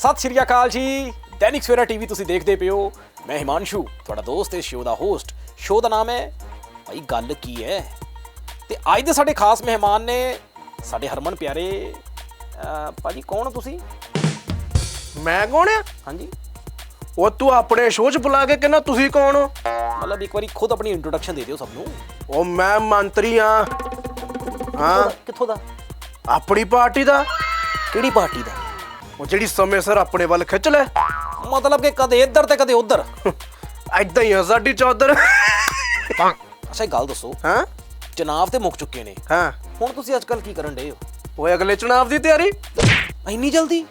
ਸਤਿ ਸ਼੍ਰੀ ਅਕਾਲ ਜੀ। ਦੈਨਿਕ ਸਵੇਰਾ ਟੀਵੀ ਤੁਸੀਂ ਦੇਖਦੇ ਪਿਓ ਮੈਂ ਹਿਮਾਂਸ਼ੂ ਤੁਹਾਡਾ ਦੋਸਤ ਇਸ ਸ਼ੋਅ ਦਾ ਹੋਸਟ ਸ਼ੋਅ ਦਾ ਨਾਮ ਹੈ ਭਾਈ ਗੱਲ ਕੀ ਹੈ? ਤੇ ਅੱਜ ਦੇ ਸਾਡੇ ਖਾਸ ਮਹਿਮਾਨ ਨੇ ਸਾਡੇ ਹਰਮਨ ਪਿਆਰੇ ਭਾਜੀ ਕੌਣ ਹੋ ਤੁਸੀਂ? ਮੈਂ ਕੌਣ ਆ? ਹਾਂਜੀ। ਉਹ ਤੂੰ ਆਪਣੇ ਸ਼ੋਅ 'ਚ ਬੁਲਾ ਕੇ ਕਹਿੰਦਾ ਤੁਸੀਂ ਕੌਣ ਹੋ? ਮਤਲਬ ਇੱਕ ਵਾਰੀ ਖੁਦ ਆਪਣੀ ਇੰਟਰੋਡਕਸ਼ਨ ਦੇ ਦਿਓ ਸਭ ਨੂੰ। ਉਹ ਮੈਂ ਮੰਤਰੀ ਆ ਹਾਂ। ਕਿੱਥੋਂ ਦਾ? ਆਪਣੀ ਪਾਰਟੀ ਦਾ। ਕਿਹੜੀ ਪਾਰਟੀ ਦਾ? ਉਹ ਜਿਹੜੀ ਸਮੇਂ ਸਿਰ ਆਪਣੇ ਵੱਲ ਖਿੱਚ ਲੈ। ਮਤਲਬ ਕਿ ਕਦੇ ਇੱਧਰ ਤੇ ਕਦੇ ਉੱਧਰ। ਐਦਾਂ ਹੀ ਆ ਸਾਡੀ ਚੌਧਰ ਅੱਛਾ ਇੱਕ ਗੱਲ ਦੱਸੋ। ਹਾਂ? ਚੁਣਾਵ ਤੇ ਮੁੱਕ ਚੁੱਕੇ ਨੇ। ਹਾਂ। ਹੁਣ ਤੁਸੀਂ ਅੱਜਕੱਲ ਕੀ ਕਰਨ ਡਏ ਹੋ? ਓਏ ਅਗਲੇ ਚੁਣਾਵ ਦੀ ਤਿਆਰੀ। ਇੰਨੀ ਜਲਦੀ?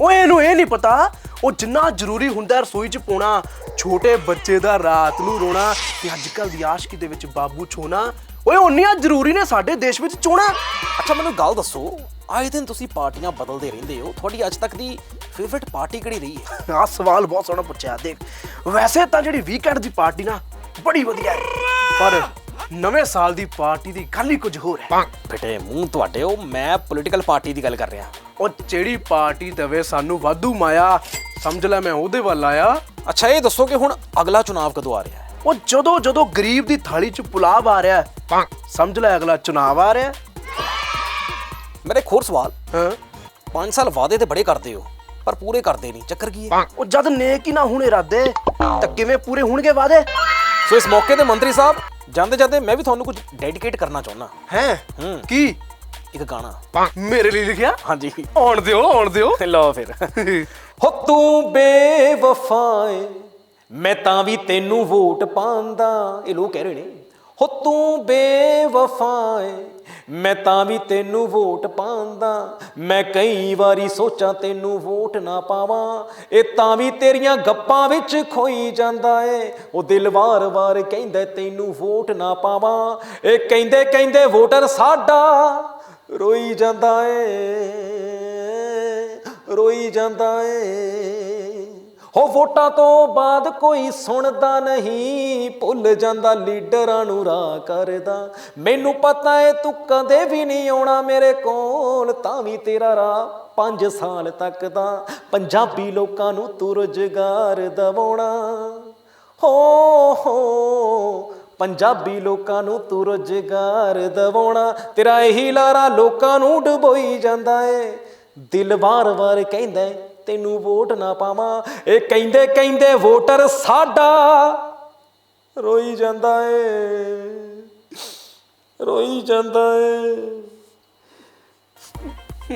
ਓਏ ਇਹਨੂੰ ਇਹ ਨਹੀਂ ਪਤਾ ਉਹ ਜਿੰਨਾ ਜ਼ਰੂਰੀ ਹੁੰਦਾ ਰਸੋਈ 'ਚ ਪਾਉਣਾ ਛੋਟੇ ਬੱਚੇ ਦਾ ਰਾਤ ਨੂੰ ਰੋਣਾ ਤੇ ਅੱਜ ਕੱਲ ਦੀ ਆਸ਼ਕੀ ਦੇ ਵਿੱਚ ਬਾਬੂ ਛੋਣਾ। ਓਏ ਉਨੀਆਂ ਜ਼ਰੂਰੀ ਨੇ ਸਾਡੇ ਦੇਸ਼ ਵਿੱਚ ਚੋਣਾ। ਅੱਛਾ ਮੈਨੂੰ ਗੱਲ ਦੱਸੋ ਆਏ ਦਿਨ ਤੁਸੀਂ ਪਾਰਟੀਆਂ ਬਦਲਦੇ ਰਹਿੰਦੇ ਹੋ ਤੁਹਾਡੀ ਅੱਜ ਤੱਕ ਦੀ ਫੇਵਰਿਟ ਪਾਰਟੀ ਕਿਹੜੀ ਰਹੀ ਹੈ? ਆਹ ਸਵਾਲ ਬਹੁਤ ਸੋਹਣਾ ਪੁੱਛਿਆ ਦੇਖ। ਵੈਸੇ ਤਾਂ ਜਿਹੜੀ ਵੀਕਐਂਡ ਦੀ ਪਾਰਟੀ ਨਾ ਬੜੀ ਵਧੀਆ ਹੈ। ਪਰ ਨਵੇਂ ਸਾਲ ਦੀ ਪਾਰਟੀ ਦੀ ਗੱਲ ਹੀ ਕੁਝ ਹੋਰ ਹੈ। ਫਿਟੇ ਮੂੰਹ ਤੁਹਾਡੇ ਉਹ ਮੈਂ ਪੋਲੀਟੀਕਲ ਪਾਰਟੀ ਦੀ ਗੱਲ ਕਰ ਰਿਹਾ। ਉਹ ਜਿਹੜੀ ਪਾਰਟੀ ਦੇਵੇ ਸਾਨੂੰ ਵਾਧੂ ਮਾਇਆ ਸਮਝ ਲੈ ਮੈਂ ਉਹਦੇ ਵੱਲ ਆਇਆ। ਅੱਛਾ ਇਹ ਦੱਸੋ ਕਿ ਹੁਣ ਅਗਲਾ ਚੁਣਾਵ ਕਦੋਂ ਆ ਰਿਹਾ ਹੈ? ਉਹ ਜਦੋਂ ਜਦੋਂ ਗਰੀਬ ਦੀ ਥਾਲੀ 'ਚ ਪੁਲਾਵ ਆ ਰਿਹਾ ਹੈ, ਸਮਝ ਲੈ ਅਗਲਾ ਚੁਣਾਵ ਆ ਰਿਹਾ ਹੈ। ਮੇਰੇ ਹੋਰ ਸਵਾਲ। ਹਾਂ। 5 ਸਾਲ ਵਾਅਦੇ ਤੇ ਬੜੇ ਕਰਦੇ ਹੋ ਪਰ ਪੂਰੇ ਕਰਦੇ ਨਹੀਂ। ਚੱਕਰ ਕੀ ਹੈ? ਉਹ ਜਦ ਨੇਕ ਹੀ ਨਾ ਹੁਣ ਇਰਾਦੇ ਤਾਂ ਕਿਵੇਂ ਪੂਰੇ ਹੋਣਗੇ ਵਾਦੇ ਸੋ ਇਸ ਮੌਕੇ ਤੇ ਮੰਤਰੀ ਸਾਹਿਬ ਜਾਂਦੇ ਜਾਂਦੇ ਮੈਂ ਵੀ ਤੁਹਾਨੂੰ ਕੁਝ ਡੈਡੀਕੇਟ ਕਰਨਾ ਚਾਹੁੰਦਾ। ਹੈ? ਹੂੰ। ਕੀ? ਇੱਕ ਗਾਣਾ। ਮੇਰੇ ਲਈ ਲਿਖਿਆ? ਹਾਂਜੀ। ਆਉਣ ਦਿਓ ਆਉਣ ਦਿਓ। ਲਓ ਫਿਰ। ਹੋ ਤੂੰ ਬੇਵਫਾਏ ਮੈਂ ਤਾਂ ਵੀ ਤੈਨੂੰ ਵੋਟ ਪਾਉਂਦਾ। ਇਹ ਲੋਕ ਕਹਿ ਰਹੇ ਨੇ। ਹੋ ਤੂੰ ਬੇਵਫਾਏ ਮੈਂ ਤਾਂ ਵੀ ਤੈਨੂੰ ਵੋਟ ਪਾਉਂਦਾ। ਮੈਂ ਕਈ ਵਾਰੀ ਸੋਚਾਂ ਤੈਨੂੰ ਵੋਟ ਨਾ ਪਾਵਾਂ। ਇਹ ਤਾਂ ਵੀ ਤੇਰੀਆਂ ਗੱਪਾਂ ਵਿੱਚ ਖੋਈ ਜਾਂਦਾ ਏ। ਉਹ ਦਿਲ ਵਾਰ-ਵਾਰ ਕਹਿੰਦਾ ਤੈਨੂੰ ਵੋਟ ਨਾ ਪਾਵਾਂ। ਇਹ ਕਹਿੰਦੇ ਕਹਿੰਦੇ ਵੋਟਰ ਸਾਡਾ ਰੋਈ ਜਾਂਦਾ ਏ, ਰੋਈ ਜਾਂਦਾ ਏ। ਹੋ ਵੋਟਾਂ ਤੋਂ ਬਾਅਦ ਕੋਈ ਸੁਣਦਾ ਨਹੀਂ, ਭੁੱਲ ਜਾਂਦਾ ਲੀਡਰਾਂ ਨੂੰ ਰਾਹ ਕਰਦਾ। ਮੈਨੂੰ ਪਤਾ ਏ ਤੂੰ ਕਦੇ ਵੀ ਨਹੀਂ ਆਉਣਾ ਮੇਰੇ ਕੋਲ, ਤਾਂ ਵੀ ਤੇਰਾ ਰਾਹ 5 ਸਾਲ ਤੱਕ ਦਾ। ਪੰਜਾਬੀ ਲੋਕਾਂ ਨੂੰ ਤੂੰ ਰੁਜ਼ਗਾਰ ਦਵਾਉਣਾ। ਹੋ ਹੋ ਪੰਜਾਬੀ ਲੋਕਾਂ ਨੂੰ ਤੂੰ ਰੁਜ਼ਗਾਰ ਦਿਵਾਉਣਾ ਤੇਰਾ ਇਹੀ ਲਾਰਾ ਲੋਕਾਂ ਨੂੰ ਡੁਬੋਈ ਜਾਂਦਾ ਏ ਦਿਲ ਵਾਰ-ਵਾਰ ਕਹਿੰਦਾ ਏ, ਤੈਨੂੰ ਵੋਟ ਨਾ ਪਾਵਾਂ ਇਹ ਕਹਿੰਦੇ ਕਹਿੰਦੇ ਵੋਟਰ ਸਾਡਾ ਰੋਈ ਜਾਂਦਾ ਏ ਰੋਈ ਜਾਂਦਾ ਏ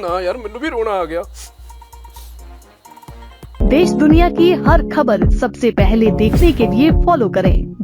ਨਾ ਯਾਰ ਮੈਨੂੰ ਵੀ ਰੋਣਾ ਆ ਗਿਆ देश दुनिया की हर खबर सबसे पहले देखने के लिए फॉलो करें